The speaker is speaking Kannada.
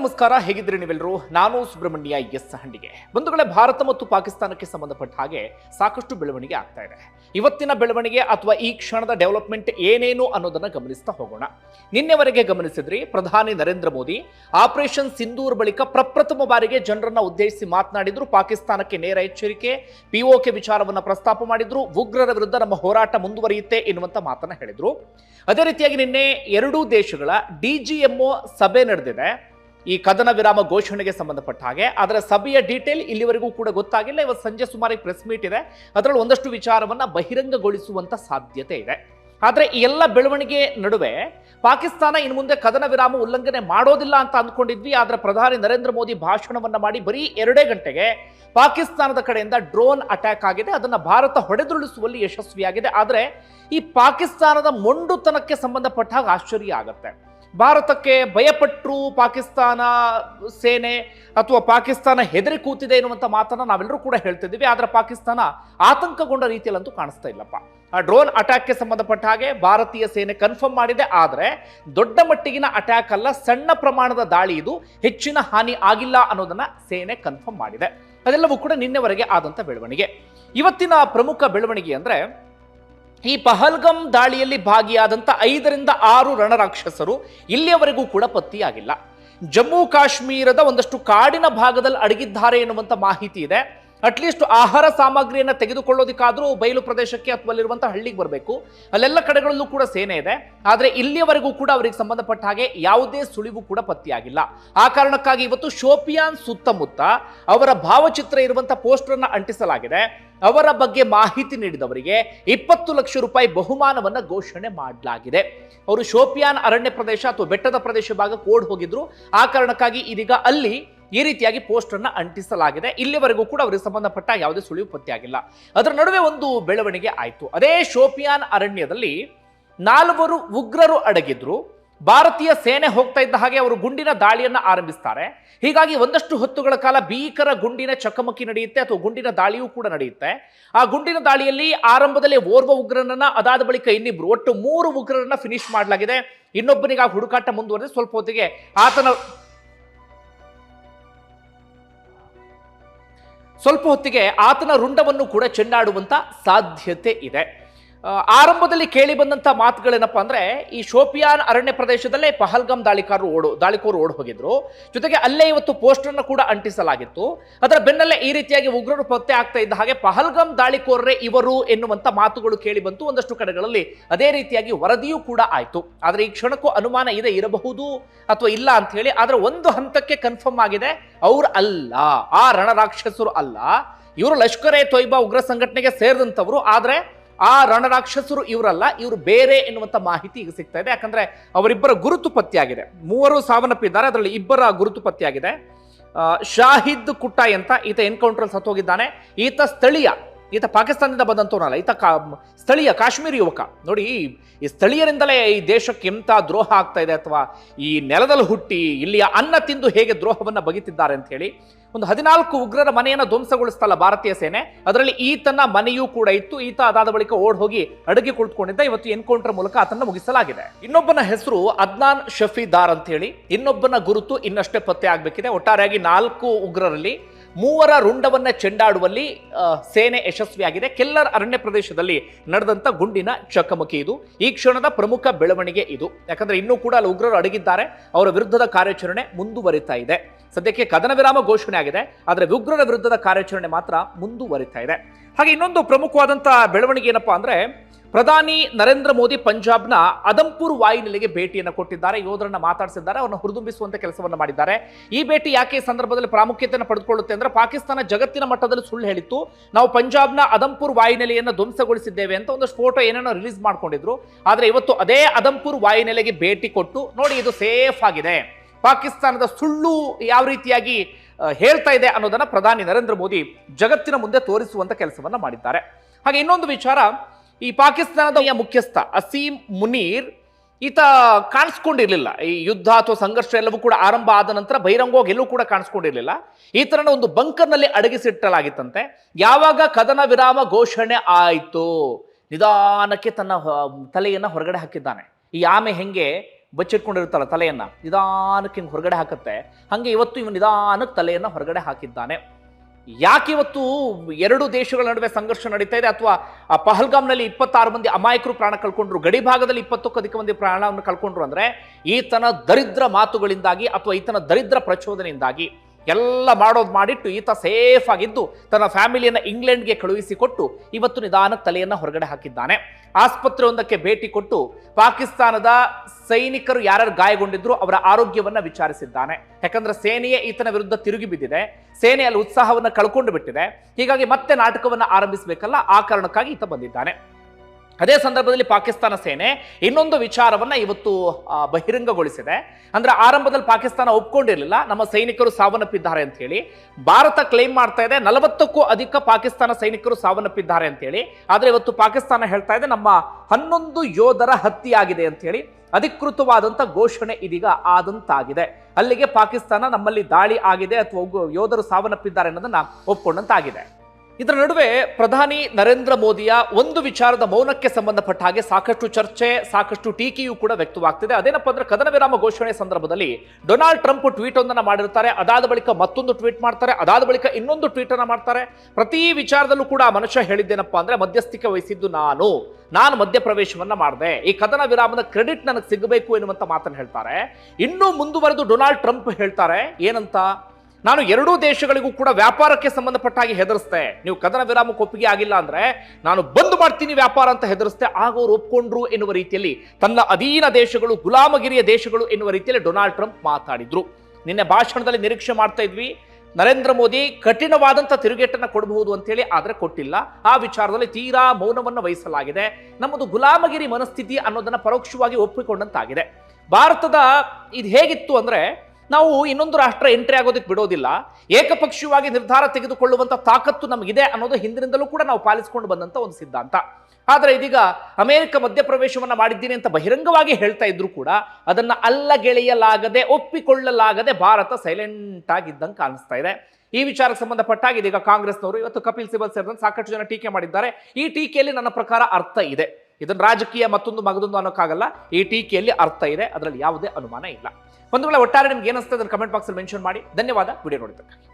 ನಮಸ್ಕಾರ ಹೇಗಿದ್ರಿ ನೀವೆಲ್ಲರೂ? ನಾನು ಸುಬ್ರಹ್ಮಣ್ಯ ಎಸ್ ಹಂಡಿಗೆ. ಬಂಧುಗಳೇ, ಭಾರತ ಮತ್ತು ಪಾಕಿಸ್ತಾನಕ್ಕೆ ಸಂಬಂಧಪಟ್ಟ ಹಾಗೆ ಸಾಕಷ್ಟು ಬೆಳವಣಿಗೆ ಆಗ್ತಾ ಇದೆ. ಇವತ್ತಿನ ಬೆಳವಣಿಗೆ ಅಥವಾ ಈ ಕ್ಷಣದ ಡೆವಲಪ್ಮೆಂಟ್ ಏನೇನು ಅನ್ನೋದನ್ನ ಗಮನಿಸ್ತಾ ಹೋಗೋಣ. ನಿನ್ನೆವರೆಗೆ ಗಮನಿಸಿದ್ರಿ, ಪ್ರಧಾನಿ ನರೇಂದ್ರ ಮೋದಿ ಆಪರೇಷನ್ ಸಿಂಧೂರ್ ಬಳಿಕ ಪ್ರಪ್ರಥಮ ಬಾರಿಗೆ ಜನರನ್ನ ಉದ್ದೇಶಿಸಿ ಮಾತನಾಡಿದ್ರು. ಪಾಕಿಸ್ತಾನಕ್ಕೆ ನೇರ ಎಚ್ಚರಿಕೆ ಪಿಒಕೆ ವಿಚಾರವನ್ನ ಪ್ರಸ್ತಾಪ ಮಾಡಿದ್ರು. ಉಗ್ರರ ವಿರುದ್ಧ ನಮ್ಮ ಹೋರಾಟ ಮುಂದುವರಿಯುತ್ತೆ ಎನ್ನುವಂತ ಮಾತನ್ನ ಹೇಳಿದ್ರು. ಅದೇ ರೀತಿಯಾಗಿ ನಿನ್ನೆ ಎರಡೂ ದೇಶಗಳ ಡಿಜಿಎಂಒ ಸಭೆ ನಡೆದಿದೆ. ಈ ಕದನ ವಿರಾಮ ಘೋಷಣೆಗೆ ಸಂಬಂಧಪಟ್ಟ ಹಾಗೆ, ಅದರ ಸಭೆಯ ಡೀಟೇಲ್ ಇಲ್ಲಿವರೆಗೂ ಕೂಡ ಗೊತ್ತಾಗಿಲ್ಲ. ಇವತ್ತು ಸಂಜೆ ಸುಮಾರಿಗೆ ಪ್ರೆಸ್ ಮೀಟ್ ಇದೆ. ಅದರಲ್ಲಿ ಒಂದಷ್ಟು ವಿಚಾರವನ್ನ ಬಹಿರಂಗಗೊಳಿಸುವಂತ ಸಾಧ್ಯತೆ ಇದೆ. ಆದರೆ ಈ ಎಲ್ಲ ಬೆಳವಣಿಗೆ ನಡುವೆ ಪಾಕಿಸ್ತಾನ ಇನ್ನು ಮುಂದೆ ಕದನ ವಿರಾಮ ಉಲ್ಲಂಘನೆ ಮಾಡೋದಿಲ್ಲ ಅಂತ ಅಂದ್ಕೊಂಡಿದ್ವಿ. ಆದರೆ ಪ್ರಧಾನಿ ನರೇಂದ್ರ ಮೋದಿ ಭಾಷಣವನ್ನ ಮಾಡಿ ಬರೀ ಎರಡೇ ಗಂಟೆಗೆ ಪಾಕಿಸ್ತಾನದ ಕಡೆಯಿಂದ ಡ್ರೋನ್ ಅಟ್ಯಾಕ್ ಆಗಿದೆ. ಅದನ್ನ ಭಾರತ ಹೊಡೆದುರುಳಿಸುವಲ್ಲಿ ಯಶಸ್ವಿಯಾಗಿದೆ. ಆದರೆ ಈ ಪಾಕಿಸ್ತಾನದ ಮೊಂಡುತನಕ್ಕೆ ಸಂಬಂಧಪಟ್ಟ ಹಾಗೆ ಆಶ್ಚರ್ಯ ಆಗತ್ತೆ. ಭಾರತಕ್ಕೆ ಭಯಪಟ್ಟರು ಪಾಕಿಸ್ತಾನ ಸೇನೆ ಅಥವಾ ಪಾಕಿಸ್ತಾನ ಹೆದರಿ ಕೂತಿದೆ ಎನ್ನುವಂಥ ಮಾತನ್ನ ನಾವೆಲ್ಲರೂ ಕೂಡ ಹೇಳ್ತಿದ್ದೀವಿ. ಆದರೆ ಪಾಕಿಸ್ತಾನ ಆತಂಕಗೊಂಡ ರೀತಿಯಲ್ಲಂತೂ ಕಾಣಿಸ್ತಾ ಇಲ್ಲಪ್ಪ. ಆ ಡ್ರೋನ್ ಅಟ್ಯಾಕ್ಗೆ ಸಂಬಂಧಪಟ್ಟ ಹಾಗೆ ಭಾರತೀಯ ಸೇನೆ ಕನ್ಫರ್ಮ್ ಮಾಡಿದೆ. ಆದರೆ ದೊಡ್ಡ ಮಟ್ಟಿಗಿನ ಅಟ್ಯಾಕ್ ಅಲ್ಲ, ಸಣ್ಣ ಪ್ರಮಾಣದ ದಾಳಿ ಇದು. ಹೆಚ್ಚಿನ ಹಾನಿ ಆಗಿಲ್ಲ ಅನ್ನೋದನ್ನ ಸೇನೆ ಕನ್ಫರ್ಮ್ ಮಾಡಿದೆ. ಅದೆಲ್ಲವೂ ಕೂಡ ನಿನ್ನೆವರೆಗೆ ಆದಂಥ ಬೆಳವಣಿಗೆ. ಇವತ್ತಿನ ಪ್ರಮುಖ ಬೆಳವಣಿಗೆ ಅಂದ್ರೆ ಈ ಪಹಲ್ಗಮ್ ದಾಳಿಯಲ್ಲಿ ಭಾಗಿಯಾದಂಥ ಐದರಿಂದ ಆರು ರಣರಾಕ್ಷಸರು ಇಲ್ಲಿಯವರೆಗೂ ಕೂಡ ಪತ್ತೆಯಾಗಿಲ್ಲ. ಜಮ್ಮು ಕಾಶ್ಮೀರದ ಒಂದಷ್ಟು ಕಾಡಿನ ಭಾಗದಲ್ಲಿ ಅಡಗಿದ್ದಾರೆ ಎನ್ನುವಂಥ ಮಾಹಿತಿ ಇದೆ. ಅಟ್ಲೀಸ್ಟ್ ಆಹಾರ ಸಾಮಗ್ರಿಯನ್ನು ತೆಗೆದುಕೊಳ್ಳೋದಕ್ಕಾದರೂ ಬಯಲು ಪ್ರದೇಶಕ್ಕೆ ಅಥವಾ ಅಲ್ಲಿರುವಂಥ ಹಳ್ಳಿಗೆ ಬರಬೇಕು. ಅಲ್ಲೆಲ್ಲ ಕಡೆಗಳಲ್ಲೂ ಕೂಡ ಸೇನೆ ಇದೆ. ಆದರೆ ಇಲ್ಲಿಯವರೆಗೂ ಕೂಡ ಅವರಿಗೆ ಸಂಬಂಧಪಟ್ಟ ಹಾಗೆ ಯಾವುದೇ ಸುಳಿವು ಕೂಡ ಪತ್ತೆಯಾಗಿಲ್ಲ. ಆ ಕಾರಣಕ್ಕಾಗಿ ಇವತ್ತು ಶೋಪಿಯಾನ್ ಸುತ್ತಮುತ್ತ ಅವರ ಭಾವಚಿತ್ರ ಇರುವಂಥ ಪೋಸ್ಟರನ್ನು ಅಂಟಿಸಲಾಗಿದೆ. ಅವರ ಬಗ್ಗೆ ಮಾಹಿತಿ ನೀಡಿದವರಿಗೆ ಇಪ್ಪತ್ತು ಲಕ್ಷ ರೂಪಾಯಿ ಬಹುಮಾನವನ್ನು ಘೋಷಣೆ ಮಾಡಲಾಗಿದೆ. ಅವರು ಶೋಪಿಯಾನ್ ಅರಣ್ಯ ಪ್ರದೇಶ ಅಥವಾ ಬೆಟ್ಟದ ಪ್ರದೇಶ ಭಾಗ ಕೋಡ್ ಹೋಗಿದ್ರು. ಆ ಕಾರಣಕ್ಕಾಗಿ ಇದೀಗ ಅಲ್ಲಿ ಈ ರೀತಿಯಾಗಿ ಪೋಸ್ಟರ್ ಅನ್ನ ಅಂಟಿಸಲಾಗಿದೆ. ಇಲ್ಲಿವರೆಗೂ ಕೂಡ ಅವರಿಗೆ ಸಂಬಂಧಪಟ್ಟ ಯಾವುದೇ ಸುಳಿವು ಪತ್ತೆಯಾಗಿಲ್ಲ. ಅದರ ನಡುವೆ ಒಂದು ಬೆಳವಣಿಗೆ ಆಯಿತು. ಅದೇ ಶೋಪಿಯಾನ್ ಅರಣ್ಯದಲ್ಲಿ ನಾಲ್ವರು ಉಗ್ರರು ಅಡಗಿದ್ರು. ಭಾರತೀಯ ಸೇನೆ ಹೋಗ್ತಾ ಇದ್ದ ಹಾಗೆ ಅವರು ಗುಂಡಿನ ದಾಳಿಯನ್ನು ಆರಂಭಿಸ್ತಾರೆ. ಹೀಗಾಗಿ ಒಂದಷ್ಟು ಹೊತ್ತುಗಳ ಕಾಲ ಭೀಕರ ಗುಂಡಿನ ಚಕಮಕಿ ನಡೆಯುತ್ತೆ ಅಥವಾ ಗುಂಡಿನ ದಾಳಿಯೂ ಕೂಡ ನಡೆಯುತ್ತೆ. ಆ ಗುಂಡಿನ ದಾಳಿಯಲ್ಲಿ ಆರಂಭದಲ್ಲಿ ಓರ್ವ ಉಗ್ರನನ್ನ, ಅದಾದ ಬಳಿಕ ಇನ್ನಿಬ್ರು, ಒಟ್ಟು ಮೂರು ಉಗ್ರರನ್ನ ಫಿನಿಶ್ ಮಾಡಲಾಗಿದೆ. ಇನ್ನೊಬ್ಬನಿಗೆ ಆ ಹುಡುಕಾಟ ಮುಂದುವರೆದು ಸ್ವಲ್ಪ ಹೊತ್ತಿಗೆ ಆತನ ಸ್ವಲ್ಪ ಹೊತ್ತಿಗೆ ಆತನ ರುಂಡವನ್ನು ಕೂಡ ಚೆಂಡಾಡುವಂಥ ಸಾಧ್ಯತೆ ಇದೆ. ಆರಂಭದಲ್ಲಿ ಕೇಳಿ ಬಂದಂತ ಮಾತುಗಳೇನಪ್ಪ ಅಂದ್ರೆ, ಈ ಶೋಪಿಯಾನ್ ಅರಣ್ಯ ಪ್ರದೇಶದಲ್ಲೇ ಪಹಲ್ಗಮ್ ದಾಳಿಕಾರರು ಓಡು ದಾಳಿಕೋರು ಓಡ್ ಹೋಗಿದ್ರು. ಜೊತೆಗೆ ಅಲ್ಲೇ ಇವತ್ತು ಪೋಸ್ಟರ್ನ ಕೂಡ ಅಂಟಿಸಲಾಗಿತ್ತು. ಅದರ ಬೆನ್ನಲ್ಲೇ ಈ ರೀತಿಯಾಗಿ ಉಗ್ರರು ಪತ್ತೆ ಆಗ್ತಾ ಇದ್ದ ಹಾಗೆ ಪಹಲ್ಗಮ್ ದಾಳಿಕೋರರೇ ಇವರು ಎನ್ನುವಂತ ಮಾತುಗಳು ಕೇಳಿ ಬಂತು. ಒಂದಷ್ಟು ಕಡೆಗಳಲ್ಲಿ ಅದೇ ರೀತಿಯಾಗಿ ವರದಿಯೂ ಕೂಡ ಆಯ್ತು. ಆದ್ರೆ ಈ ಕ್ಷಣಕ್ಕೂ ಅನುಮಾನ ಇದೆ, ಇರಬಹುದು ಅಥವಾ ಇಲ್ಲ ಅಂತ ಹೇಳಿ. ಆದ್ರೆ ಒಂದು ಹಂತಕ್ಕೆ ಕನ್ಫರ್ಮ್ ಆಗಿದೆ, ಅವ್ರು ಅಲ್ಲ, ಆ ರಣರಾಕ್ಷಸರು ಅಲ್ಲ. ಇವರು ಲಷ್ಕರ್ ತೊಯ್ಬಾ ಉಗ್ರ ಸಂಘಟನೆಗೆ ಸೇರಿದಂಥವ್ರು. ಆದ್ರೆ ಆ ರಣರಾಕ್ಷಸರು ಇವರಲ್ಲ, ಇವರು ಬೇರೆ ಎನ್ನುವಂಥ ಮಾಹಿತಿ ಈಗ ಸಿಗ್ತಾ ಇದೆ. ಯಾಕಂದ್ರೆ ಅವರಿಬ್ಬರ ಗುರುತು ಪತ್ತೆಯಾಗಿದೆ. ಮೂವರು ಸಾವನ್ನಪ್ಪಿದ್ದಾರೆ ಅದರಲ್ಲಿ ಇಬ್ಬರ ಗುರುತು ಪತ್ತೆಯಾಗಿದೆ. ಶಾಹಿದ್ ಕುಟ್ಟಾಯ್ ಅಂತ ಈತ ಎನ್ಕೌಂಟರ್ ಸತ್ತೋಗಿದ್ದಾನೆ. ಈತ ಸ್ಥಳೀಯ ಈತ ಪಾಕಿಸ್ತಾನದಿಂದ ಬಂದಂತವನಲ್ಲ ಈತ ಕಾ ಸ್ಥಳೀಯ ಕಾಶ್ಮೀರಿ ಯುವಕ. ನೋಡಿ, ಈ ಸ್ಥಳೀಯರಿಂದಲೇ ಈ ದೇಶಕ್ಕೆ ಎಂಥ ದ್ರೋಹ ಆಗ್ತಾ ಇದೆ ಅಥವಾ ಈ ನೆಲದಲ್ಲಿ ಹುಟ್ಟಿ ಇಲ್ಲಿಯ ಅನ್ನ ತಿಂದು ಹೇಗೆ ದ್ರೋಹವನ್ನು ಬಗೆತಿದ್ದಾರೆ ಅಂತ ಹೇಳಿ, ಒಂದು ಹದಿನಾಲ್ಕು ಉಗ್ರರ ಮನೆಯನ್ನು ಧ್ವಂಸಗೊಳಿಸ್ತಲ್ಲ ಭಾರತೀಯ ಸೇನೆ, ಅದರಲ್ಲಿ ಈತನ ಮನೆಯೂ ಕೂಡ ಇತ್ತು. ಈತ ಅದಾದ ಬಳಿಕ ಓಡ್ ಹೋಗಿ ಅಡುಗೆ ಕುಳಿತುಕೊಂಡಿದ್ದ. ಇವತ್ತು ಎನ್ಕೌಂಟರ್ ಮೂಲಕ ಆತನ ಮುಗಿಸಲಾಗಿದೆ. ಇನ್ನೊಬ್ಬನ ಹೆಸರು ಅದ್ನಾನ್ ಶಫಿದಾರ್ ಅಂತ ಹೇಳಿ. ಇನ್ನೊಬ್ಬನ ಗುರುತು ಇನ್ನಷ್ಟೇ ಪತ್ತೆ ಆಗಬೇಕಿದೆ. ಒಟ್ಟಾರೆಯಾಗಿ ನಾಲ್ಕು ಉಗ್ರರಲ್ಲಿ ಮೂವರ ರುಂಡವನ್ನ ಚೆಂಡಾಡುವಲ್ಲಿ ಸೇನೆ ಯಶಸ್ವಿಯಾಗಿದೆ. ಕೆಲ್ಲರ್ ಅರಣ್ಯ ಪ್ರದೇಶದಲ್ಲಿ ನಡೆದಂತ ಗುಂಡಿನ ಚಕಮಕಿ ಇದು. ಈ ಕ್ಷಣದ ಪ್ರಮುಖ ಬೆಳವಣಿಗೆ ಇದು. ಯಾಕಂದ್ರೆ ಇನ್ನೂ ಕೂಡ ಅಲ್ಲಿ ಉಗ್ರರು ಅಡಗಿದ್ದಾರೆ. ಅವರ ವಿರುದ್ಧದ ಕಾರ್ಯಾಚರಣೆ ಮುಂದುವರಿತಾ ಇದೆ. ಸದ್ಯಕ್ಕೆ ಕದನ ವಿರಾಮ ಘೋಷಣೆ ಆಗಿದೆ ಆದರೆ ಉಗ್ರರ ವಿರುದ್ಧದ ಕಾರ್ಯಾಚರಣೆ ಮಾತ್ರ ಮುಂದುವರಿತಾ ಇದೆ. ಹಾಗೆ ಇನ್ನೊಂದು ಪ್ರಮುಖವಾದಂಥ ಬೆಳವಣಿಗೆ ಏನಪ್ಪಾ ಅಂದ್ರೆ ಪ್ರಧಾನಿ ನರೇಂದ್ರ ಮೋದಿ ಪಂಜಾಬ್ನ ಅದಂಪುರ್ ವಾಯುನೆಲೆಗೆ ಭೇಟಿಯನ್ನು ಕೊಟ್ಟಿದ್ದಾರೆ. ಯೋಧರನ್ನ ಮಾತಾಡಿಸಿದ್ದಾರೆ. ಅವರನ್ನು ಹುರಿದುಂಬಿಸುವಂತ ಕೆಲಸವನ್ನು ಮಾಡಿದ್ದಾರೆ. ಈ ಭೇಟಿ ಯಾಕೆ ಸಂದರ್ಭದಲ್ಲಿ ಪ್ರಾಮುಖ್ಯತೆಯನ್ನು ಪಡೆದುಕೊಳ್ಳುತ್ತೆ ಅಂದ್ರೆ ಪಾಕಿಸ್ತಾನ ಜಗತ್ತಿನ ಮಟ್ಟದಲ್ಲಿ ಸುಳ್ಳು ಹೇಳಿತ್ತು. ನಾವು ಪಂಜಾಬ್ನ ಅದಂಪುರ್ ವಾಯುನೆಲೆಯನ್ನು ಧ್ವಂಸಗೊಳಿಸಿದ್ದೇವೆ ಅಂತ ಒಂದಷ್ಟು ಫೋಟೋ ಏನೇನೋ ರಿಲೀಸ್ ಮಾಡ್ಕೊಂಡಿದ್ರು. ಆದರೆ ಇವತ್ತು ಅದೇ ಅದಂಪುರ್ ವಾಯುನೆಲೆಗೆ ಭೇಟಿ ಕೊಟ್ಟು ನೋಡಿ ಇದು ಸೇಫ್ ಆಗಿದೆ. ಪಾಕಿಸ್ತಾನದ ಸುಳ್ಳು ಯಾವ ರೀತಿಯಾಗಿ ಹೇಳ್ತಾ ಇದೆ ಅನ್ನೋದನ್ನ ಪ್ರಧಾನಿ ನರೇಂದ್ರ ಮೋದಿ ಜಗತ್ತಿನ ಮುಂದೆ ತೋರಿಸುವಂತ ಕೆಲಸವನ್ನ ಮಾಡಿದ್ದಾರೆ. ಹಾಗೆ ಇನ್ನೊಂದು ವಿಚಾರ, ಈ ಪಾಕಿಸ್ತಾನದ ಮುಖ್ಯಸ್ಥ ಅಸೀಂ ಮುನೀರ್, ಈತ ಕಾಣಿಸ್ಕೊಂಡಿರ್ಲಿಲ್ಲ. ಈ ಯುದ್ಧ ಅಥವಾ ಸಂಘರ್ಷ ಎಲ್ಲವೂ ಕೂಡ ಆರಂಭ ಆದ ನಂತರ ಬಹಿರಂಗವಾಗಿ ಎಲ್ಲೂ ಕೂಡ ಕಾಣಿಸ್ಕೊಂಡಿರ್ಲಿಲ್ಲ. ಈತನನ್ನು ಒಂದು ಬಂಕರ್ನಲ್ಲಿ ಅಡಗಿಸಿಟ್ಟಲಾಗಿತ್ತಂತೆ. ಯಾವಾಗ ಕದನ ವಿರಾಮ ಘೋಷಣೆ ಆಯಿತು? ನಿಧಾನಕ್ಕೆ ತನ್ನ ತಲೆಯನ್ನ ಹೊರಗಡೆ ಹಾಕಿದ್ದಾನೆ. ಈ ಆಮೆ ಹೆಂಗೆ? ಬಚ್ಚಿಟ್ಕೊಂಡಿರ್ತಾಳೆ ತಲೆಯನ್ನ, ನಿಧಾನಕ್ಕೆ ಹಿಂಗೆ ಹೊರಗಡೆ ಹಾಕುತ್ತೆ. ಹಾಗೆ ಇವತ್ತು ಇವನು ನಿಧಾನಕ್ಕೆ ತಲೆಯನ್ನ ಹೊರಗಡೆ ಹಾಕಿದ್ದಾನೆ. ಯಾಕೆ ಇವತ್ತು ಎರಡು ದೇಶಗಳ ನಡುವೆ ಸಂಘರ್ಷ ನಡೀತಾ ಇದೆ? ಅಥವಾ ಆ ಪಹಲ್ಗಾಮ್ನಲ್ಲಿ ಇಪ್ಪತ್ತಾರು ಮಂದಿ ಅಮಾಯಕರು ಪ್ರಾಣ ಕಳ್ಕೊಂಡ್ರು, ಗಡಿ ಭಾಗದಲ್ಲಿ ಇಪ್ಪತ್ತಕ್ಕೂ ಅಧಿಕ ಮಂದಿ ಪ್ರಾಣವನ್ನು ಕಳ್ಕೊಂಡ್ರು ಅಂದ್ರೆ, ಈತನ ದರಿದ್ರ ಮಾತುಗಳಿಂದಾಗಿ ಅಥವಾ ಈತನ ದರಿದ್ರ ಪ್ರಚೋದನೆಯಿಂದಾಗಿ ಎಲ್ಲ ಮಾಡೋದು ಮಾಡಿಟ್ಟು ಈತ ಸೇಫ್ ಆಗಿದ್ದು ತನ್ನ ಫ್ಯಾಮಿಲಿಯನ್ನು ಇಂಗ್ಲೆಂಡ್ಗೆ ಕಳುಹಿಸಿಕೊಟ್ಟು ಇವತ್ತು ನಿಧಾನ ತಲೆಯನ್ನು ಹೊರಗಡೆ ಹಾಕಿದ್ದಾನೆ. ಆಸ್ಪತ್ರೆಯೊಂದಕ್ಕೆ ಭೇಟಿ ಕೊಟ್ಟು ಪಾಕಿಸ್ತಾನದ ಸೈನಿಕರು ಯಾರ್ಯಾರು ಗಾಯಗೊಂಡಿದ್ರು ಅವರ ಆರೋಗ್ಯವನ್ನು ವಿಚಾರಿಸಿದ್ದಾನೆ. ಯಾಕಂದ್ರೆ ಸೇನೆಯೇ ಈತನ ವಿರುದ್ಧ ತಿರುಗಿ ಬಿದ್ದಿದೆ. ಸೇನೆಯಲ್ಲಿ ಉತ್ಸಾಹವನ್ನು ಕಳ್ಕೊಂಡು ಬಿಟ್ಟಿದೆ. ಹೀಗಾಗಿ ಮತ್ತೆ ನಾಟಕವನ್ನು ಆರಂಭಿಸಬೇಕಲ್ಲ ಆ ಕಾರಣಕ್ಕಾಗಿ ಈತ ಬಂದಿದ್ದಾನೆ. ಅದೇ ಸಂದರ್ಭದಲ್ಲಿ ಪಾಕಿಸ್ತಾನ ಸೇನೆ ಇನ್ನೊಂದು ವಿಚಾರವನ್ನ ಇವತ್ತು ಬಹಿರಂಗಗೊಳಿಸಿದೆ. ಅಂದ್ರೆ ಆರಂಭದಲ್ಲಿ ಪಾಕಿಸ್ತಾನ ಒಪ್ಕೊಂಡಿರಲಿಲ್ಲ, ನಮ್ಮ ಸೈನಿಕರು ಸಾವನ್ನಪ್ಪಿದ್ದಾರೆ ಅಂತ ಹೇಳಿ. ಭಾರತ ಕ್ಲೈಮ್ ಮಾಡ್ತಾ ಇದೆ, ನಲವತ್ತಕ್ಕೂ ಅಧಿಕ ಪಾಕಿಸ್ತಾನ ಸೈನಿಕರು ಸಾವನ್ನಪ್ಪಿದ್ದಾರೆ ಅಂತ ಹೇಳಿ. ಆದ್ರೆ ಇವತ್ತು ಪಾಕಿಸ್ತಾನ ಹೇಳ್ತಾ ಇದೆ, ನಮ್ಮ ಹನ್ನೊಂದು ಯೋಧರ ಹತ್ಯೆಯಾಗಿದೆ ಅಂತ ಹೇಳಿ. ಅಧಿಕೃತವಾದಂತ ಘೋಷಣೆ ಇದೀಗ ಆದಂತಾಗಿದೆ. ಅಲ್ಲಿಗೆ ಪಾಕಿಸ್ತಾನ ನಮ್ಮಲ್ಲಿ ದಾಳಿ ಆಗಿದೆ, ಅಥವಾ ಯೋಧರು ಸಾವನ್ನಪ್ಪಿದ್ದಾರೆ ಅನ್ನೋದನ್ನ ಒಪ್ಕೊಂಡಂತಾಗಿದೆ. ಇದರ ನಡುವೆ ಪ್ರಧಾನಿ ನರೇಂದ್ರ ಮೋದಿಯ ಒಂದು ವಿಚಾರದ ಮೌನಕ್ಕೆ ಸಂಬಂಧಪಟ್ಟ ಹಾಗೆ ಸಾಕಷ್ಟು ಚರ್ಚೆ, ಸಾಕಷ್ಟು ಟೀಕೆಯೂ ಕೂಡ ವ್ಯಕ್ತವಾಗ್ತಿದೆ. ಅದೇನಪ್ಪ ಅಂದ್ರೆ ಕದನ ವಿರಾಮ ಘೋಷಣೆ ಸಂದರ್ಭದಲ್ಲಿ ಡೊನಾಲ್ಡ್ ಟ್ರಂಪ್ ಟ್ವೀಟ್ ಒಂದನ್ನು ಮಾಡಿರ್ತಾರೆ. ಅದಾದ ಬಳಿಕ ಮತ್ತೊಂದು ಟ್ವೀಟ್ ಮಾಡ್ತಾರೆ. ಅದಾದ ಬಳಿಕ ಇನ್ನೊಂದು ಟ್ವೀಟ್ ಅನ್ನ ಮಾಡ್ತಾರೆ. ಪ್ರತಿ ವಿಚಾರದಲ್ಲೂ ಕೂಡ ಮನುಷ್ಯ ಹೇಳಿದ್ದೇನಪ್ಪ ಅಂದ್ರೆ ಮಧ್ಯಸ್ಥಿಕೆ ವಹಿಸಿದ್ದು ನಾನು. ನಾನು ಮಧ್ಯಪ್ರವೇಶವನ್ನ ಮಾಡಿದೆ. ಈ ಕದನ ವಿರಾಮದ ಕ್ರೆಡಿಟ್ ನನಗೆ ಸಿಗಬೇಕು ಎನ್ನುವಂತ ಮಾತನ್ನು ಹೇಳ್ತಾರೆ. ಇನ್ನೂ ಮುಂದುವರೆದು ಡೊನಾಲ್ಡ್ ಟ್ರಂಪ್ ಹೇಳ್ತಾರೆ, ಏನಂತ? ನಾನು ಎರಡೂ ದೇಶಗಳಿಗೂ ಕೂಡ ವ್ಯಾಪಾರಕ್ಕೆ ಸಂಬಂಧಪಟ್ಟ ಹಾಗೆ ಹೆದರಿಸ್ತೆ ನೀವು ಕದನ ವಿರಾಮಕ್ಕೆ ಒಪ್ಪಿಗೆ ಆಗಿಲ್ಲ ಅಂದ್ರೆ ನಾನು ಬಂದ್ ಮಾಡ್ತೀನಿ ವ್ಯಾಪಾರ ಅಂತ ಹೆದರಿಸ್ತೆ ಆಗ ಒಪ್ಪಿಕೊಂಡ್ರು ಒಪ್ಕೊಂಡ್ರು ಎನ್ನುವ ರೀತಿಯಲ್ಲಿ ತನ್ನ ಅಧೀನ ದೇಶಗಳು, ಗುಲಾಮಗಿರಿಯ ದೇಶಗಳು ಎನ್ನುವ ರೀತಿಯಲ್ಲಿ ಡೊನಾಲ್ಡ್ ಟ್ರಂಪ್ ಮಾತಾಡಿದ್ರು. ನಿನ್ನೆ ಭಾಷಣದಲ್ಲಿ ನಿರೀಕ್ಷೆ ಮಾಡ್ತಾ ಇದ್ವಿ, ನರೇಂದ್ರ ಮೋದಿ ಕಠಿಣವಾದಂಥ ತಿರುಗೇಟನ್ನು ಕೊಡಬಹುದು ಅಂತೇಳಿ ಆದರೆ ಕೊಟ್ಟಿಲ್ಲ. ಆ ವಿಚಾರದಲ್ಲಿ ತೀರಾ ಮೌನವನ್ನು ವಹಿಸಲಾಗಿದೆ. ನಮ್ಮದು ಗುಲಾಮಗಿರಿ ಮನಸ್ಥಿತಿ ಅನ್ನೋದನ್ನು ಪರೋಕ್ಷವಾಗಿ ಒಪ್ಪಿಕೊಂಡಂತಾಗಿದೆ. ಭಾರತದ ಇದು ಹೇಗಿತ್ತು ಅಂದ್ರೆ ನಾವು ಇನ್ನೊಂದು ರಾಷ್ಟ್ರ ಎಂಟ್ರಿ ಆಗೋದಕ್ಕೆ ಬಿಡೋದಿಲ್ಲ. ಏಕಪಕ್ಷೀಯವಾಗಿ ನಿರ್ಧಾರ ತೆಗೆದುಕೊಳ್ಳುವಂಥ ತಾಕತ್ತು ನಮಗಿದೆ ಅನ್ನೋದು ಹಿಂದಿನಿಂದಲೂ ಕೂಡ ನಾವು ಪಾಲಿಸಿಕೊಂಡು ಬಂದಂಥ ಒಂದು ಸಿದ್ಧಾಂತ. ಆದರೆ ಇದೀಗ ಅಮೆರಿಕ ಮಧ್ಯಪ್ರವೇಶವನ್ನು ಮಾಡಿದ್ದೀನಿ ಅಂತ ಬಹಿರಂಗವಾಗಿ ಹೇಳ್ತಾ ಇದ್ರು ಕೂಡ ಅದನ್ನು ಅಲ್ಲಗೆಳೆಯಲಾಗದೆ, ಒಪ್ಪಿಕೊಳ್ಳಲಾಗದೆ ಭಾರತ ಸೈಲೆಂಟ್ ಆಗಿದ್ದಂಗೆ ಕಾಣಿಸ್ತಾ ಇದೆ. ಈ ವಿಚಾರಕ್ಕೆ ಸಂಬಂಧಪಟ್ಟಾಗ ಇದೀಗ ಕಾಂಗ್ರೆಸ್ನವರು ಇವತ್ತು ಕಪಿಲ್ ಸಿಬಲ್ ಸೇರಿದಂತೆ ಸಾಕಷ್ಟು ಜನ ಟೀಕೆ ಮಾಡಿದ್ದಾರೆ. ಈ ಟೀಕೆಯಲ್ಲಿ ನನ್ನ ಪ್ರಕಾರ ಅರ್ಥ ಇದೆ. ಇದನ್ನ ರಾಜಕೀಯ ಮತ್ತೊಂದು ಮಗದೊಂದು ಅನ್ನೋಕ್ಕಾಗಲ್ಲ, ಈ ಟೀಕೆಯಲ್ಲಿ ಅರ್ಥ ಇದೆ, ಅದರಲ್ಲಿ ಯಾವುದೇ ಅನುಮಾನ ಇಲ್ಲ. ಒಂದು ವೇಳೆ ಒಟ್ಟಾರೆ ನಿಮ್ಗೆ ಏನಿಸ್ತದೆ ಅದನ್ನು ಕಮೆಂಟ್ ಬಾಕ್ಸಲ್ಲಿ ಮೆನ್ಷನ್ ಮಾಡಿ. ಧನ್ಯವಾದ, ವಿಡಿಯೋ ನೋಡಿದ್ದಕ್ಕೆ